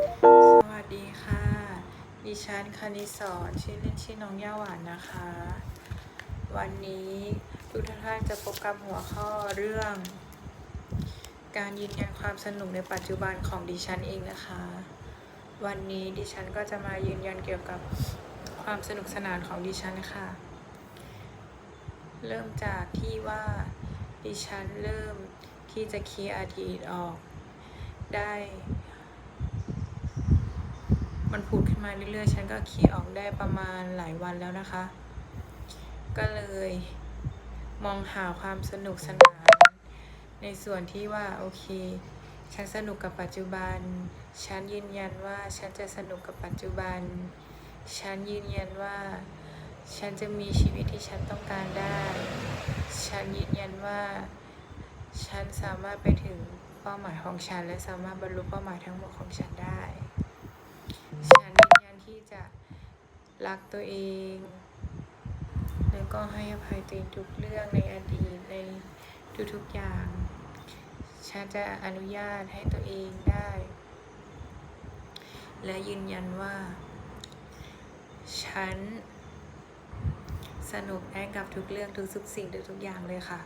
สวัสดิฉันคณิสอนชื่อเล่นชื่อน้องย่าหวานนะคะ วันนี้ทุกท่านจะพบกับหัวข้อเรื่อง การยืนยันความสนุกในปัจจุบันของดิฉันเองนะคะ วันนี้ดิฉันก็จะมายืนยันเกี่ยวกับความสนุกสนานของดิฉันค่ะ เริ่มจากที่ว่าดิฉันเริ่มที่จะเคลียร์อดีตออก ได้ มันผุดขึ้นมาเรื่อยๆ ฉันก็เคลียร์ออกได้ประมาณหลายวันแล้วนะคะ ก็เลยมองหาความสนุกสนาน ในส่วนที่ว่าโอเค ฉันสนุกกับปัจจุบัน ฉันยืนยันว่าฉันจะสนุกกับปัจจุบัน ฉันยืนยันว่า ฉันจะมีชีวิตที่ฉันต้องการได้ ฉันยืนยันว่า ฉันสามารถไปถึงเป้าหมายของฉัน และสามารถบรรลุเป้าหมายทั้งหมดของฉันได้ จะรักตัวเอง แล้วก็ให้อภัยตัวเองทุกเรื่องในอดีตในทุกๆอย่างฉันจะอนุญาตให้ตัวเองได้ และยืนยันว่า ฉัน สนุกได้กับทุกเรื่องทุกสุกสิ่งทุกอย่างเลยค่ะ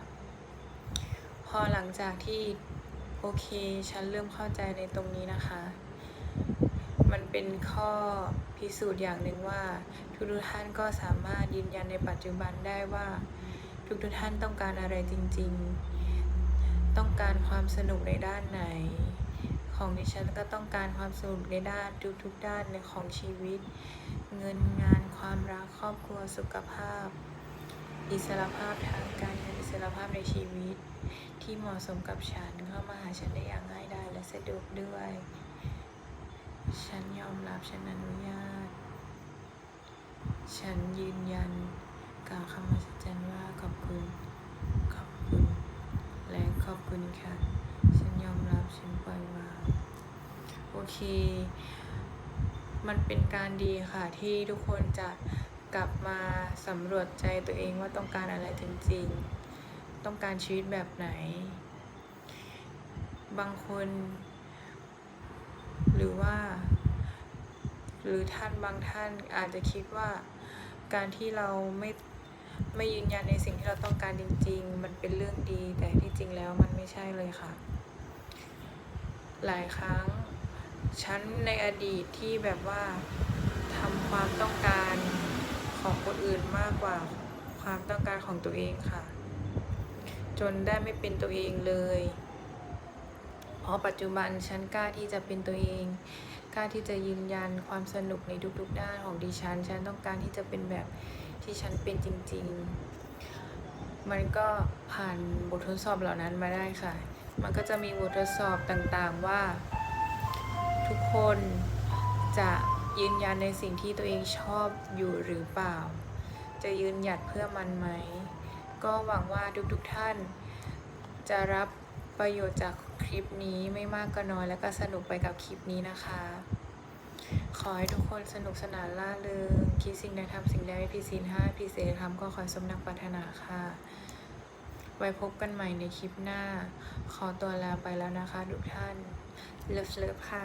พอหลังจากที่โอเค ฉันเริ่มเข้าใจในตรงนี้นะคะ เป็นข้อพิสูจน์อย่างหนึ่งว่า ทุกๆท่านก็สามารถยืนยันในปัจจุบันได้ว่า ทุกๆท่านต้องการอะไรจริง ๆ ต้องการความสนุกในด้านไหน ของดิฉันก็ต้องการความสนุกในด้านทุกๆด้านในของชีวิต เงินงานความรักครอบครัวสุขภาพ อิสรภาพทางการเงินอิสรภาพในชีวิต ที่เหมาะสมกับฉันเข้ามาหาฉันได้อย่างง่ายดายและสะดวกด้วย ฉันยอมรับฉันอนุญาต ฉันยืนยันกล่าวคำมั่นสัจจ์ว่าขอบคุณ ขอบคุณ และขอบคุณค่ะ ฉันยอมรับฉันปล่อยวางโอเค มันเป็นการดีค่ะ ที่ทุกคนจะกลับมาสำรวจใจตัวเองว่าต้องการอะไรจริงๆ ต้องการชีวิตแบบไหน บางคน หรือว่า หรือท่านบางท่านอาจจะคิดว่าการที่เราไม่ไม่ยืนยันในสิ่งที่เราต้องการจริง ๆ มันเป็นเรื่องดี แต่ที่จริงแล้วมันไม่ใช่เลยค่ะ หลายครั้งฉันในอดีตที่แบบว่าทำความต้องการของคนอื่นมากกว่าความต้องการของตัวเองค่ะ จนได้ไม่เป็นตัวเองเลย เพราะปัจจุบันฉันกล้าที่จะเป็นตัวเอง กล้าที่จะยืนยันความสนุกในทุกๆด้านของดิฉัน ฉันต้องการที่จะเป็นแบบที่ฉันเป็นจริง ๆ มันก็ผ่านบททดสอบเหล่านั้นมาได้ค่ะ มันก็จะมีบททดสอบต่างๆว่า ทุกคนจะยืนยันในสิ่งที่ตัวเองชอบอยู่หรือเปล่า จะยืนหยัดเพื่อมันไหม ก็หวังว่าทุกๆท่านจะรับประโยชน์จาก คลิปนี้ไม่มากก็น้อยแล้วก็สนุกไปกับคลิปนี้นะคะ ขอให้ทุกคนสนุกสนานล่าเริงคิดสิ่งใดทำสิ่งใดให้พิสินห้าพิเศษทำก็ขอสมนักปรารถนาค่ะ ไว้พบกันใหม่ในคลิปหน้า ขอตัวลาไปแล้วนะคะทุกท่านเลิฟเลิฟค่ะ